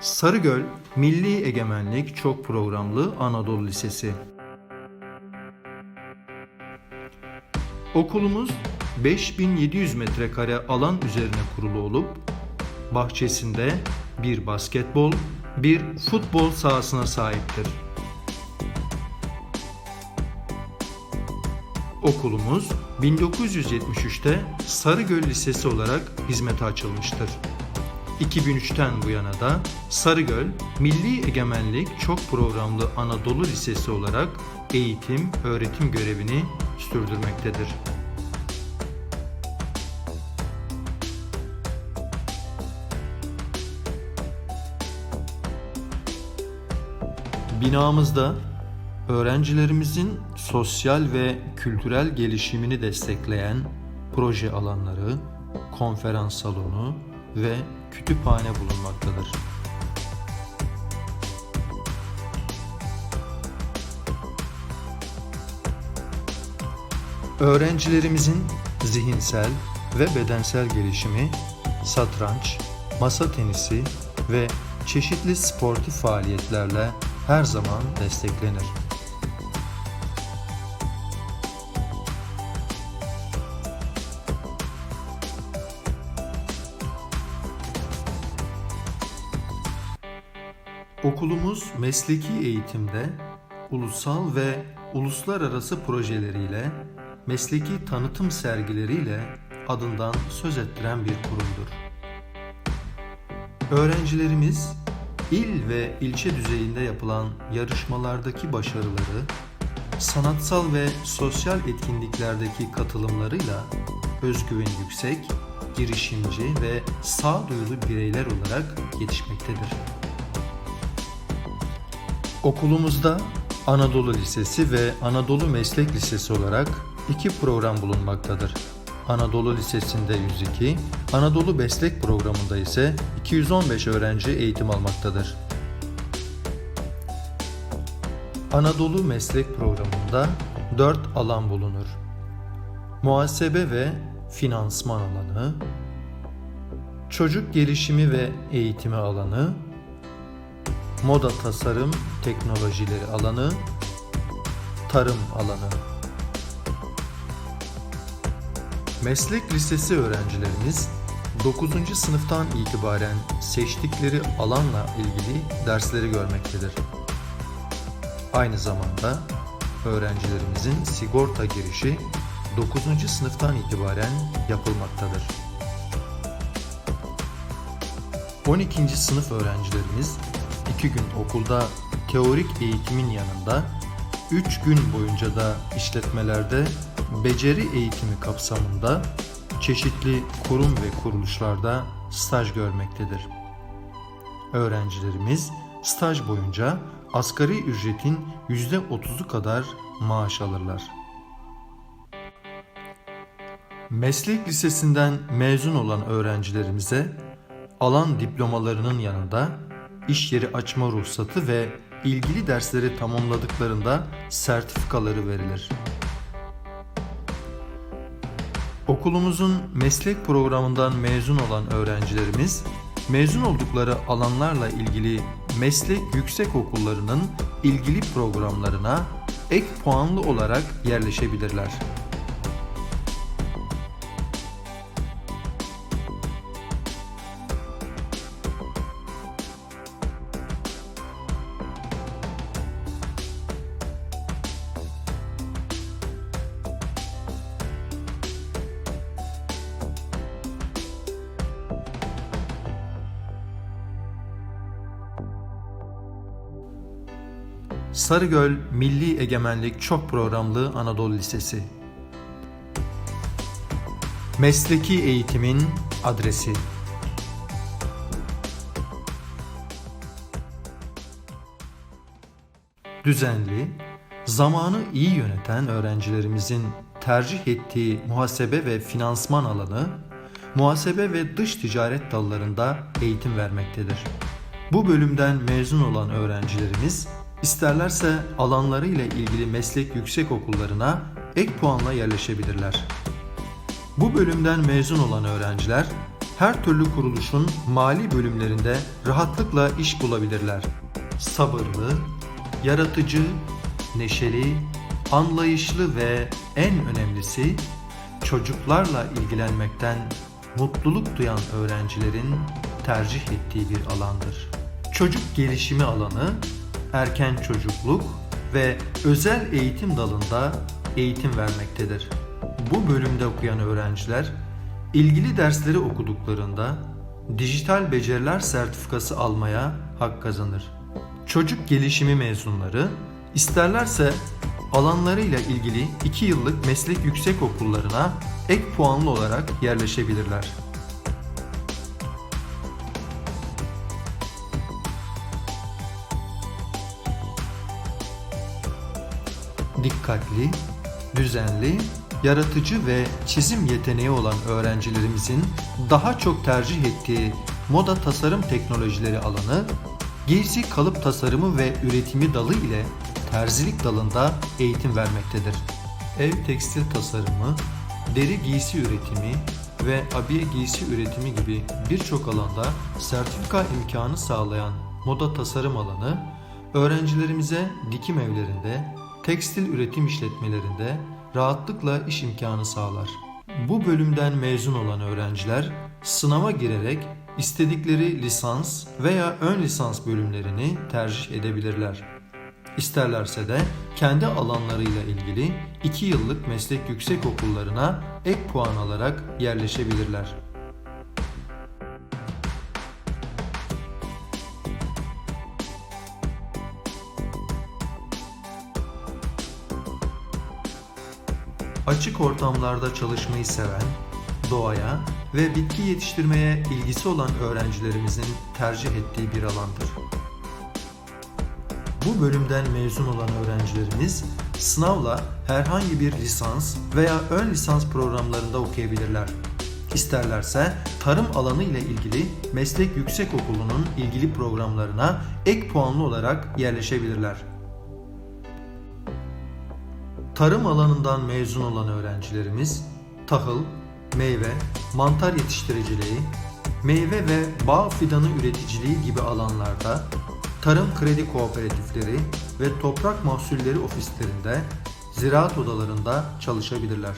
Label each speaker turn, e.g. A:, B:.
A: Sarıgöl Milli Egemenlik Çok Programlı Anadolu Lisesi Okulumuz 5700 metrekare alan üzerine kurulu olup bahçesinde bir basketbol, bir futbol sahasına sahiptir. Okulumuz 1973'te Sarıgöl Lisesi olarak hizmete açılmıştır. 2003'ten bu yana da Sarıgöl Milli Egemenlik Çok Programlı Anadolu Lisesi olarak eğitim, öğretim görevini sürdürmektedir. Binamızda öğrencilerimizin sosyal ve kültürel gelişimini destekleyen proje alanları, konferans salonu ve kütüphane bulunmaktadır. Öğrencilerimizin zihinsel ve bedensel gelişimi satranç, masa tenisi ve çeşitli sportif faaliyetlerle her zaman desteklenir. Okulumuz mesleki eğitimde ulusal ve uluslararası projeleriyle, mesleki tanıtım sergileriyle adından söz ettiren bir kurumdur. Öğrencilerimiz il ve ilçe düzeyinde yapılan yarışmalardaki başarıları, sanatsal ve sosyal etkinliklerdeki katılımlarıyla özgüven yüksek, girişimci ve sağduyulu bireyler olarak yetişmektedir. Okulumuzda Anadolu Lisesi ve Anadolu Meslek Lisesi olarak iki program bulunmaktadır. Anadolu Lisesi'nde 102, Anadolu Meslek programında ise 215 öğrenci eğitim almaktadır. Anadolu Meslek programında 4 alan bulunur. Muhasebe ve finansman alanı, çocuk gelişimi ve eğitimi alanı, moda tasarım teknolojileri alanı, tarım alanı. Meslek lisesi öğrencilerimiz 9. sınıftan itibaren seçtikleri alanla ilgili dersleri görmektedir. Aynı zamanda öğrencilerimizin sigorta girişi 9. sınıftan itibaren yapılmaktadır. 12. sınıf öğrencilerimiz 2 gün okulda teorik eğitimin yanında 3 gün boyunca da işletmelerde beceri eğitimi kapsamında çeşitli kurum ve kuruluşlarda staj görmektedir. Öğrencilerimiz staj boyunca asgari ücretin %30'u kadar maaş alırlar. Meslek lisesinden mezun olan öğrencilerimize alan diplomalarının yanında iş yeri açma ruhsatı ve ilgili dersleri tamamladıklarında sertifikaları verilir. Okulumuzun meslek programından mezun olan öğrencilerimiz mezun oldukları alanlarla ilgili meslek yüksek okullarının ilgili programlarına ek puanlı olarak yerleşebilirler. Sarıgöl Milli Egemenlik Çok Programlı Anadolu Lisesi Mesleki eğitimin adresi Düzenli, zamanı iyi yöneten öğrencilerimizin tercih ettiği muhasebe ve finansman alanı, muhasebe ve dış ticaret dallarında eğitim vermektedir. Bu bölümden mezun olan öğrencilerimiz isterlerse alanlarıyla ilgili meslek yüksek okullarına ek puanla yerleşebilirler. Bu bölümden mezun olan öğrenciler her türlü kuruluşun mali bölümlerinde rahatlıkla iş bulabilirler. Sabırlı, yaratıcı, neşeli, anlayışlı ve en önemlisi çocuklarla ilgilenmekten mutluluk duyan öğrencilerin tercih ettiği bir alandır. Çocuk gelişimi alanı erken çocukluk ve özel eğitim dalında eğitim vermektedir. Bu bölümde okuyan öğrenciler ilgili dersleri okuduklarında dijital beceriler sertifikası almaya hak kazanır. Çocuk gelişimi mezunları isterlerse alanlarıyla ilgili 2 yıllık meslek yüksek okullarına ek puanlı olarak yerleşebilirler. Dikkatli, düzenli, yaratıcı ve çizim yeteneği olan öğrencilerimizin daha çok tercih ettiği moda tasarım teknolojileri alanı, giysi kalıp tasarımı ve üretimi dalı ile terzilik dalında eğitim vermektedir. Ev tekstil tasarımı, deri giysi üretimi ve abiye giysi üretimi gibi birçok alanda sertifika imkanı sağlayan moda tasarım alanı, öğrencilerimize dikim evlerinde, tekstil üretim işletmelerinde rahatlıkla iş imkanı sağlar. Bu bölümden mezun olan öğrenciler sınava girerek istedikleri lisans veya ön lisans bölümlerini tercih edebilirler. İsterlerse de kendi alanlarıyla ilgili 2 yıllık meslek yüksek okullarına ek puan alarak yerleşebilirler. Açık ortamlarda çalışmayı seven, doğaya ve bitki yetiştirmeye ilgisi olan öğrencilerimizin tercih ettiği bir alandır. Bu bölümden mezun olan öğrencilerimiz sınavla herhangi bir lisans veya ön lisans programlarında okuyabilirler. İsterlerse tarım alanı ile ilgili meslek yüksek okulunun ilgili programlarına ek puanlı olarak yerleşebilirler. Tarım alanından mezun olan öğrencilerimiz tahıl, meyve, mantar yetiştiriciliği, meyve ve bağ fidanı üreticiliği gibi alanlarda tarım kredi kooperatifleri ve toprak mahsulleri ofislerinde, ziraat odalarında çalışabilirler.